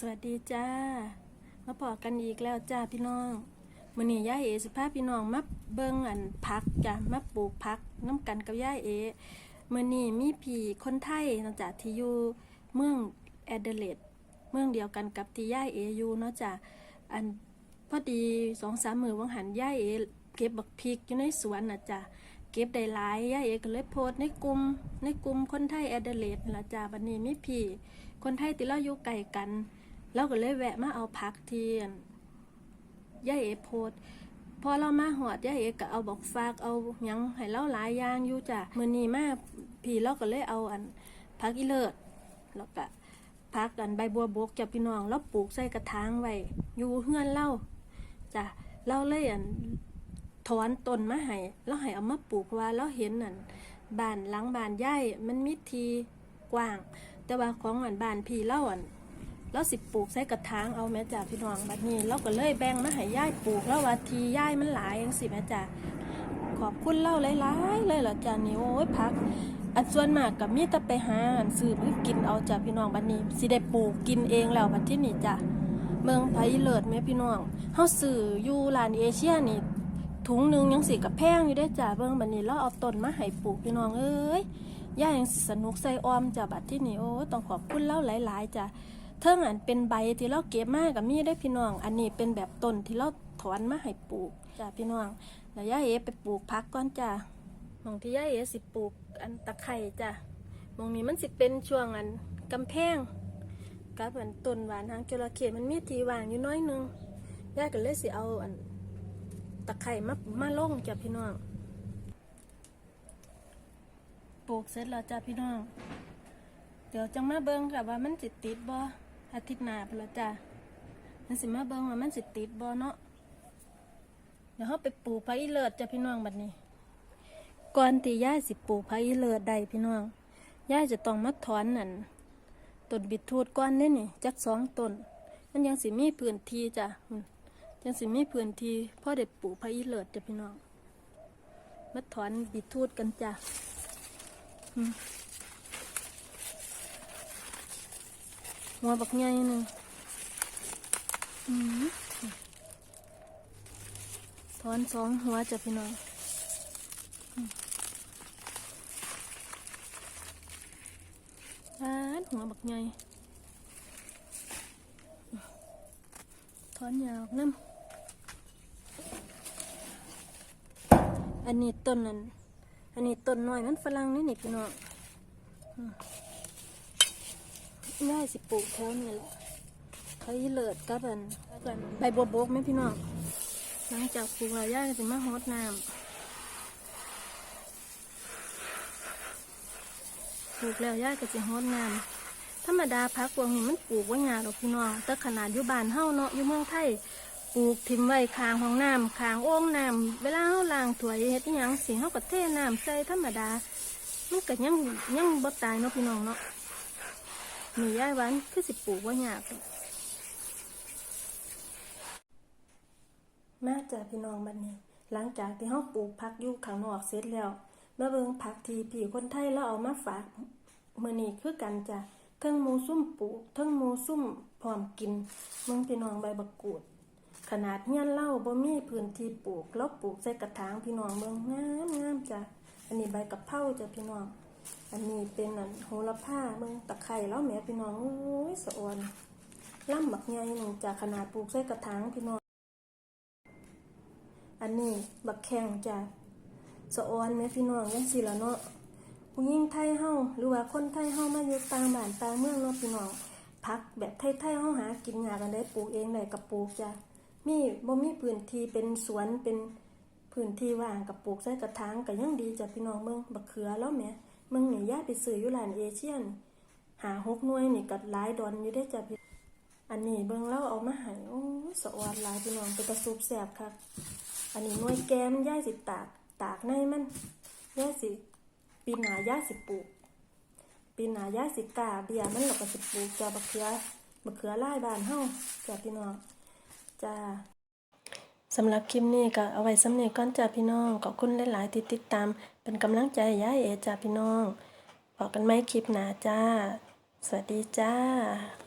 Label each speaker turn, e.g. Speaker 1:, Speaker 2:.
Speaker 1: สวัสดีจ้า มาพอกันอีกแล้วจ้าพี่น้องมื้อนี้ย่าเอสิพาพี่น้องมาเบิ่งอันผักจ้ะมาปลูกผักน้ำกันกับย่าเอมื้อนี้มีพี่คนไทยนาะจ้ะที่อยู่เมืองแอดเดเลดเมืองเดียวกันกับที่ย่าเออยู่เนาะจ้ะอันพอดีสองสามมือวังหันย่าเอเก็บบักพริกอยู่ในสวนนะจ้ะเก็บได้หลายย่าเอก็เลยโพสในกลุ่มในกลุ่มคนไทยแอดเดเลดนั่นล่ะจ้ะบัดนี้มีพี่คนไทยที่เราอยู่ไกลกัน เราก็เลยแวะมาเอาพักเทียนย่าเอโพดพอเรามาหอดย่าเอก็เอาบอกฝากเอาหยังให้เราหลายอย่างอยู่จ้ะมือนี้มาพี่เราก็เลยเอาอันพักอีเลิศแล้วก็พักอันใบบัวบกจ้ะพี่น้องเราปลูกใส่กระถางไว้อยู่เฮือนเราจ้ะเราเลยอันถอนต้นมาให้เราให้เอามาปลูกเพราะว่าเราเห็นอันบ้านหลังบ้านย่ายมันมีทีกว้าง แต่ว่าของอันบ้านพี่เล่าอัน เราสิปลูกใส่กระถางเอาแม่จ่าพี่น้องบัดนี้เราก็เลยแบ่งมาให้ย่ายปลูกแล้วว่าทีย่ายมันหลายจังสิแม่จ่าขอบคุณเล่าหลายๆเลยเหรอจ้านี่โอ้ยพักอันส่วนมากกับมีแต่ไปหาอันซื้อมากินเอาจ้ะพี่น้องบัดนี้สิได้ปลูกกินเองแล้วบัดที่นี่จ้ะเมืองไผ่เลิศแม่พี่น้องเฮาซื้ออยู่ร้านเอเชียนี่ถุงนึงยังสิกับแพงอยู่ได้จ้ะเบิ่งบัดนี้เราเอาต้นมาให้ปลูกพี่น้องเอ้ยย่ายังสนุกใส่ออมจ้ะบัดที่นี่โอ้ต้องขอบคุณเล่าหลาย ๆจ้ะ เทิงอันเป็นใบที่เราเก็บมากกับมีได้พี่น้อง อันนี้เป็นแบบต้นที่เราถอนมาให้ปลูกจ้ะพี่น้องแล้วย่าเอไปปลูกพักก่อนจ้ะหมองที่ย่าเอสิปลูกอันตะไคร่จ้ะหมองนี้มันสิเป็นช่วงอันกำแพงกับอันต้นหวานหางจระเข้มันมีทีวางอยู่น้อยหนึงย่าก็เลยสิเอาอันตะไคร่มามาลงจ้ะพี่น้องปลูกเสร็จแล้วจ้าพี่น้อง เดี๋ยวจังมาเบิ่งค่ะว่ามันสิติดบ่ อาทิตย์หน้าพุ่นละจ้ามันสิมาเบิ่งว่ามันสิติดบ่เนาะเดี๋ยวเฮาไปปลูกผักอีเลิศจ้าพี่น้องบัดนี้ ก่อนที่ย่าสิปลูกผักอีเลิศได้พี่น้องย่าจะต้องมาถอนนั่นต้นบิดทูดก้อนนี่นี่จักสองต้นมันยังสิมีพื้นที่จ้ะยังสิมีพื้นที่พอได้ปลูกผักอีเลิศจ้ะพี่น้องมาถอนบิดทูดกันจ้ะ หัวบักใหญ่หนึ่งถอนสองหัวจะพี่น้องอืมอ่านหัวบักใหญ่ถอนยาวน้ำอันนี้ต้นนั้น อันนี้ต้นน้อยมันฝรั่งนี่นี่พี่น้อง ง่ายสิปลูกแถวนี่แหละเขาอีเลิศกับอันกันใบบัวบกไหมพี่น้องหลังจากปลูกแล้วย่าก็จะมาฮอดน้ำปลูกแล้วย่าก็จะฮอดน้ำธรรมดาพักพวกนี้มันปลูกว่ายากหรอกพี่น้องแต่ขนาดอยู่บ้านเฮาเนาะอยู่เมืองไทยปลูกทิมไว้คางห้องน้ำคางโอ่งน้ำเวลาเฮาล้างถ้วยเฮ็ดอิหยังสิเฮาก็เทน้ำใส่ธรรมดามันก็ยังยังบ่ตายเนาะพี่น้องเนาะ หนี่ยายวันคือสิปลูกว่ายากดอกมาจากพี่น้องบัดนี้ หลังจากที่เฮาปลูกผักอยู่ข้างนอกเสร็จแล้วมาเบิ่งผักที่พี่คนไทยเราเอามาฝากมื้อนี้คือกันจ้ะเทั้งหมูซุ่มปลูกเทั้งหมูซุ่มพร้อมกินมืองพี่น้องใบบักกูด ขนาดเฮียเล่าบ่มีพื้นที่ปลูกเราปลูกใส่กระถางพี่น้องเบิ่งงามงามจ้ะอันนี้ใบกะเพราจ้ะพี่น้อง อันนี้เป็นอันโหระพาเบิ่งตะไคร้แล้วแหม่พี่น้องโอ้ยสะออนล่ำบักใหญ่หนึ่งจากขนาดปลูกใส่กระถางพี่น้อง อันนี้บักแข้งจ้ะสะออนแม่พี่น้องยังสิละเนาะผู้หญิงไทยเฮาหรือว่าคนไทยเฮามาอยู่ตางบ้านตางเมืองเนาะพี่น้องผักแบบไทยๆเฮาหากินยากันได้ปลูกเองได้กับปลูกจ้ะมีบ่มีพื้นที่เป็นสวนเป็นพื้นที่ว่างกับปลูกใส่กระถางก็ยังดีจ้ะพี่น้องเบิ่งบักเขือแล้วแหม่ มึงนี่ย่าไปซื้ออยู่ร้านเอเชียน หาหกหน่วยนี่ก็หลายดอนอยู่ได้จ้ะพี่อันนี้เบิ่งแล้วเอามาให้โอ้สะออนหลายพี่น้องเป็นกระซุปแซ่บคักอันนี้หน่วยแกมย่ายสิตากตากในมันย่าสิปีหนาย่าสิปลูกปีหนาย่าสิกาเบียมันแล้วก็สิปลูกจ้าบักเขือบักเขือไลายบานเฮาจ้าพี่น้องจ้า สำหรับคลิปนี้ก็เอาไว้สำเนีก่อนจ้าพี่น้อง ขอบคุณหลายๆที่ติดตาม เป็นกำลังใจย้ายเอจ้าพี่น้องบอกกันไหมคลิปหนาจ้า สวัสดีจ้า